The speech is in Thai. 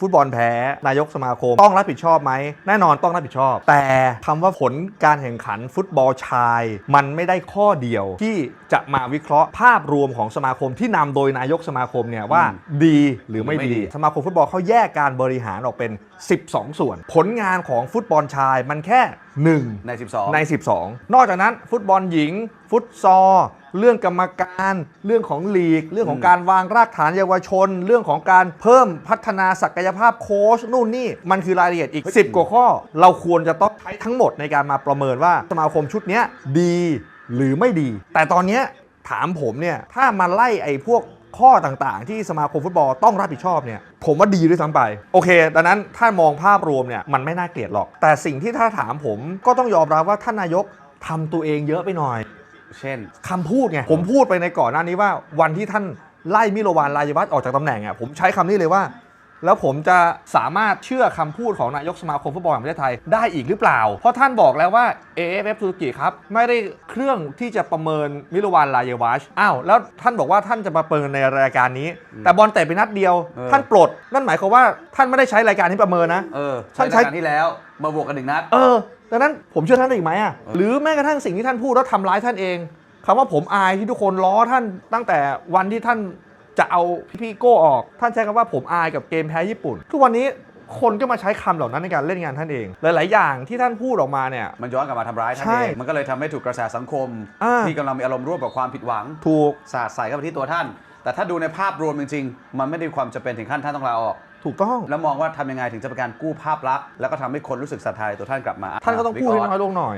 ฟุตบอลแพ้นายกสมาคมต้องรับผิดชอบไหม แน่นอนต้องรับผิดชอบ แต่คำว่าผลการแข่งขันฟุตบอลชาย มันไม่ได้ข้อเดียวที่จะมาวิเคราะห์ภาพรวมของสมาคมที่นำโดยนายกสมาคมเนี่ยว่าดีหรือไม่หรือไม่ดีดี สมาคมฟุตบอลเขาแยกการบริหารออกเป็น 12 ส่วน ผลงานของฟุตบอลชายมันแค่ 1 ใน 12 ใน 12 นอกจากนั้นฟุตบอลหญิง ฟุตซอลเรื่องกรรมการ เรื่องของลีก เรื่องของอืมการวางรากฐานเยาวชน เรื่องของการเพิ่มพัฒนาศักยภาพโค้ชนู่นนี่ มันคือรายละเอียดอีก 10 กว่าข้อ เราควรจะต้องใช้ทั้งหมดในการมาประเมินว่าสมาคมชุดเนี้ยดีหรือไม่ดี แต่ตอนเนี้ยถามผมเนี่ยถ้ามาไล่ไอ้พวกข้อต่างๆ ที่สมาคมฟุตบอลต้องรับผิดชอบเนี่ย ผมว่าดีด้วยซ้ำไป โอเค ดังนั้นถ้ามองภาพรวมเนี่ยมันไม่น่าเกลียดหรอก แต่สิ่งที่ถ้าถามผมก็ต้องยอมรับว่าท่านนายกทำตัวเองเยอะไปหน่อย เช่น คำพูดไง ผมพูดไปในก่อนหน้านี้ว่าวันที่ท่านไล่มิโลวานรายวัฒน์ออกจากตำแหน่งอะผมใช้คำนี้เลยว่า แล้วผมจะสามารถเชื่อคำพูดของนายกสมาคมฟุตบอลแห่งประเทศไทยได้อีกหรือเปล่า เพราะท่านบอกแล้วว่า AFF ตุรกีครับ ไม่ได้เครื่องที่จะประเมินมิโลวานรายวัชอ้าว แล้วท่านบอกว่าท่านจะมาประเมินในรายการนี้ แต่บอลเตะไปนัดเดียวเออท่านปลด นั่นหมายความว่าท่านไม่ได้ใช้รายการที่ประเมินนะเออท่าใช้นใช้รายการที่แล้วมาบวกกันหนึ่งนัดเออดังนั้นผมเชื่อท่านได้อีกไหมอะหรือแม้กระทั่งสิ่งที่ท่านพูดแล้วทำร้ายท่านเองคำว่าผมอายที่ทุกคนล้อท่านตั้งแต่วันที่ท่าน จะเอาพี่โก้ออก ท่านใช้คำว่าผมอายกับเกมแพ้ญี่ปุ่น ทุกวันนี้คนก็มาใช้คำเหล่านั้นในการเล่นงานท่านเอง หลาย ๆ อย่างที่ท่านพูดออกมาเนี่ย มันย้อนกลับมาทำร้ายท่านใช่เอง มันก็เลยทำให้ถูกกระแสสังคมอ่าที่กำลังมีอารมณ์ร่วมกับความผิดหวัง ถูกสาดใส่เข้าไปที่ตัวท่าน แต่ถ้าดูในภาพรวมจริง ๆ มันไม่ได้มีความจำเป็นถึงขั้นท่านต้องลาออกถูกต้องแล้วมองว่าทำยังไงถึงจะเป็นการกู้ภาพลักษณ์แล้วก็ทำให้คนรู้สึกศรัทธาในตัวท่านกลับมา ท่านก็ต้องพูดให้วิเคน้ราะอยห์ลงหน่อย